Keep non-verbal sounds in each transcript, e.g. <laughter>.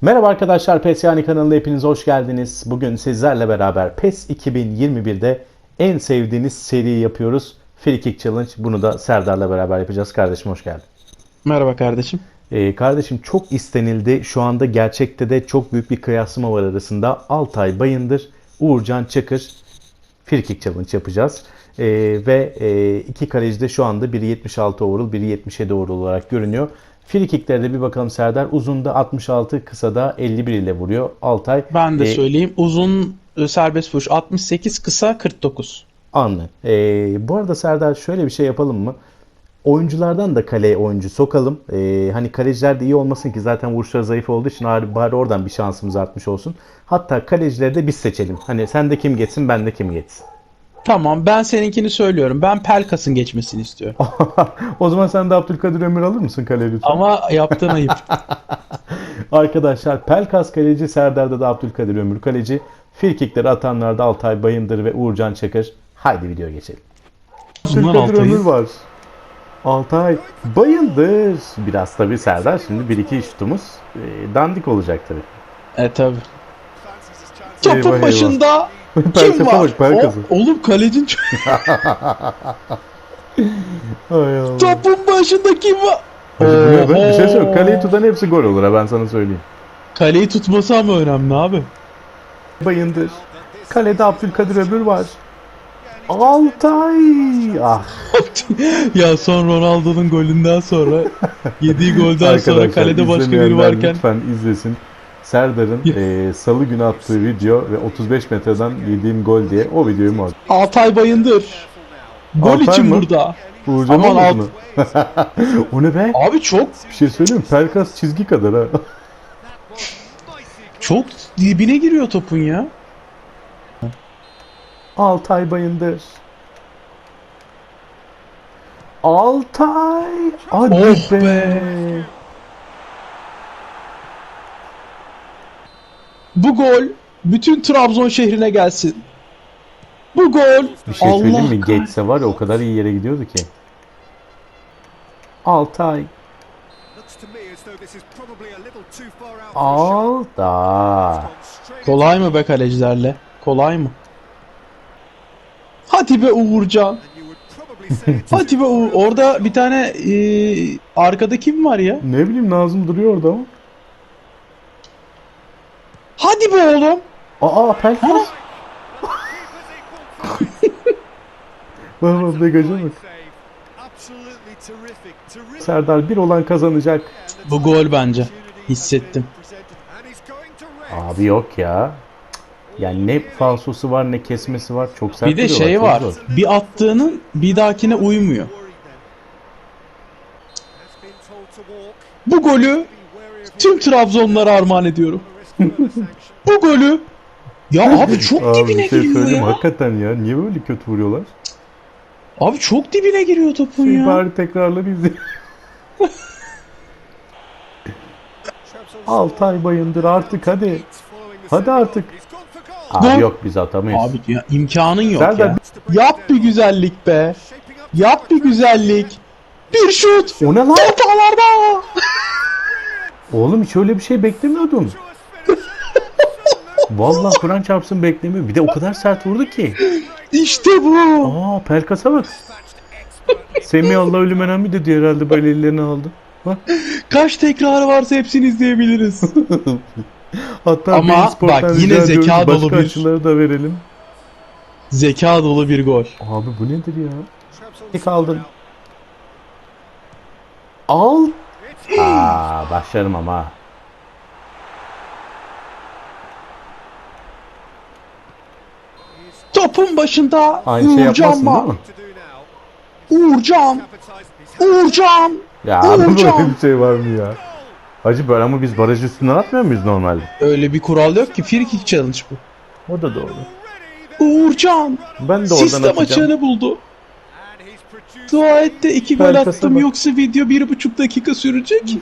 Merhaba arkadaşlar PES Yani kanalına hepiniz hoş geldiniz. Bugün sizlerle beraber PES 2021'de en sevdiğiniz seriyi yapıyoruz. Free Kick Challenge. Bunu da Serdar'la beraber yapacağız. Kardeşim hoş geldin. Merhaba kardeşim. Ee, kardeşim çok istenildi. Şu anda gerçekte de çok büyük bir kıyaslama var arasında. Altay Bayındır, Uğurcan Çakır Free Kick Challenge yapacağız. Ee, ve e, iki kaleci de şu anda biri 76 overall, biri 77 overall olarak görünüyor. Free kick'lere de bir bakalım Serdar. Uzunda 66, kısada 51 ile vuruyor. Altay. Ben de e, söyleyeyim. Uzun e, serbest vuruş 68, kısa 49. Anlı. Ee, bu arada Serdar şöyle bir şey yapalım mı? Oyunculardan da kaleye oyuncu sokalım. Ee, hani kaleciler de iyi olmasın ki zaten vuruşları zayıf olduğu için bari, bari oradan bir şansımız artmış olsun. Hatta kalecileri de biz seçelim. Hani sen de kim geçsin ben de kim geçsin. Tamam ben seninkini söylüyorum. Ben Pelkas'ın geçmesini istiyorum. <laughs> o zaman sen de Abdülkadir Ömür alır mısın kale lütfen? Ama yaptığın ayıp. <laughs> Arkadaşlar Pelkas kaleci, Serdar'da da Abdülkadir Ömür kaleci. Frikikleri atanlarda Altay Bayındır ve Uğurcan Çakır. Haydi video geçelim. Bunlar Abdülkadir. Ömür var. Altay Bayındır. Biraz tabii Serdar şimdi bir iki şutumuz e, dandik olacak tabii. e tabi. Topun başında <laughs> kim Pelkas'a var? bak, Pelkas'a. O- oğlum kalecin. <laughs> Topun başında kim var? Be? Bir şey söyleyeyim. Kaleyi tutan hepsi gol olur ha ben sana söyleyeyim. Kaleyi tutması ama önemli abi. Bayındır. Kalede Abdülkadir Ömür var. Altay. Ah <laughs> ya son Ronaldo'nun golünden sonra yediği golden sonra kalede başka biri varken lütfen izlesin. Serdar'ın eee, salı günü attığı video ve 35 metreden yediğim gol diye o videoyu mu attı? Altay Bayındır. Gol Altay için mı? burada. Uğurcan Aman alt- mı? <laughs> o ne be? Abi çok Bir şey söyleyeyim mi? Pelkas çizgi kadar ha. <laughs> çok dibine giriyor topun ya. Altay Bayındır. Altay. Hadi Oh be. be. Bu gol bütün Trabzon şehrine gelsin. Bu gol Bir şey Allah söyleyeyim mi? Geçse var ya o kadar iyi yere gidiyordu ki. Altay. Altay. Kolay mı be kalecilerle? Kolay mı? Hadi be Uğurcan. Hadi be Uğur. Orada bir tane e, arkada kim var ya? Ne bileyim Nazım duruyor orada ama. Be oğlum. Aa Pelkas. Bak bak degaja bak. Serdar bir olan kazanacak. Bu gol bence. Hissettim. Abi yok ya. Yani ne falsosu var ne kesmesi var. Çok sert Bir de şey var. zor. Bir attığının bir dahakine uymuyor. Bu golü tüm Trabzonlara armağan ediyorum. Bu golü ya abi çok Abi dibine bir şey giriyor ya. hakikaten ya. Niye böyle kötü vuruyorlar? Abi çok dibine giriyor topun Bir ya. bari tekrarları izleyelim. Altay Bayındır artık hadi. Hadi artık. Abi Gol. yok biz atamayız. Abi ya imkanın yok Serdar, ya. Yap bir güzellik be. Yap bir güzellik. Bir şut. O ne lan? Ortalarda. Oğlum hiç öyle bir şey beklemiyordum. Vallahi Kur'an çarpsın beklemiyor. Bir de o kadar sert vurdu ki. İşte bu. Aa Pelkas'a bak. Semih Allah ölüm önemli dedi herhalde böyle ellerini aldı. Bak. Kaç tekrarı varsa hepsini izleyebiliriz. <laughs> Hatta Ama bak, yine zeka dolu bir- açıları da verelim. Zeka dolu bir gol. Abi bu nedir ya? Ne kaldın? Al. Aa başlarım ama. Topun başında Aynı şey Uğurcan yapmazsın var. değil mi? Uğurcan. Uğurcan. Ya abi <laughs> Uğurcan. böyle bir şey var mı ya? Hacı böyle ama biz baraj üstünden atmıyor muyuz normalde? Öyle bir kural yok ki. Free kick challenge bu. O da doğru. Uğurcan. Ben de oradan Sistem atacağım. açığını buldu. Dua et de iki gol Pelkas'a attım bak. yoksa video bir buçuk dakika sürecek. <laughs>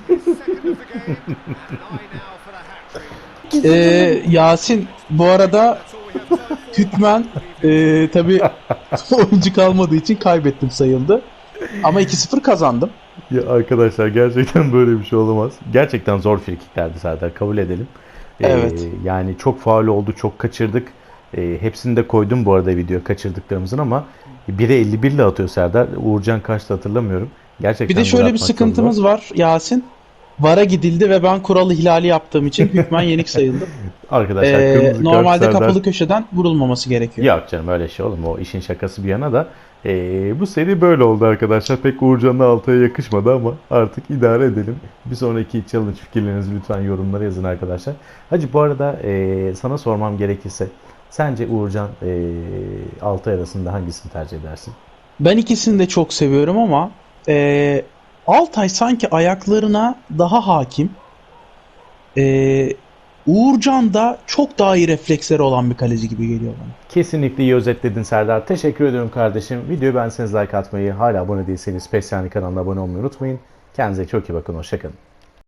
Ee, Yasin bu arada Hükmen e, tabi <laughs> oyuncu kalmadığı için kaybettim sayıldı. Ama 2-0 kazandım. Ya arkadaşlar gerçekten böyle bir şey olamaz. Gerçekten zor frikiklerdi Serdar kabul edelim. Ee, Evet. yani çok faul oldu, çok kaçırdık. Ee, hepsini de koydum bu arada video kaçırdıklarımızın ama 1'e 51 ile atıyor Serdar. Uğurcan kaçtı hatırlamıyorum. Gerçekten Bir de şöyle bir sıkıntımız var Yasin. VAR'a gidildi ve ben kuralı ihlali yaptığım için <laughs> hükmen yenik sayıldım. Arkadaşlar Ee, kırmızı normalde Serdar. kapalı köşeden vurulmaması gerekiyor. Yok canım öyle şey olur mu? O işin şakası bir yana da. Ee, bu seri böyle oldu arkadaşlar. Pek Uğurcan'ın Altay'a yakışmadı ama artık idare edelim. Bir sonraki challenge fikirlerinizi lütfen yorumlara yazın arkadaşlar. Hacı bu arada e, sana sormam gerekirse sence Uğurcan e, Altay arasında hangisini tercih edersin? Ben ikisini de çok seviyorum ama eee Altay sanki ayaklarına daha hakim. Eee Uğurcan da çok daha iyi refleksleri olan bir kaleci gibi geliyor bana. Kesinlikle iyi özetledin Serdar. Teşekkür ediyorum kardeşim. Videoyu beğenseniz like atmayı, hala abone değilseniz Pes Yani kanalına abone olmayı unutmayın. Kendinize çok iyi bakın. Hoşçakalın.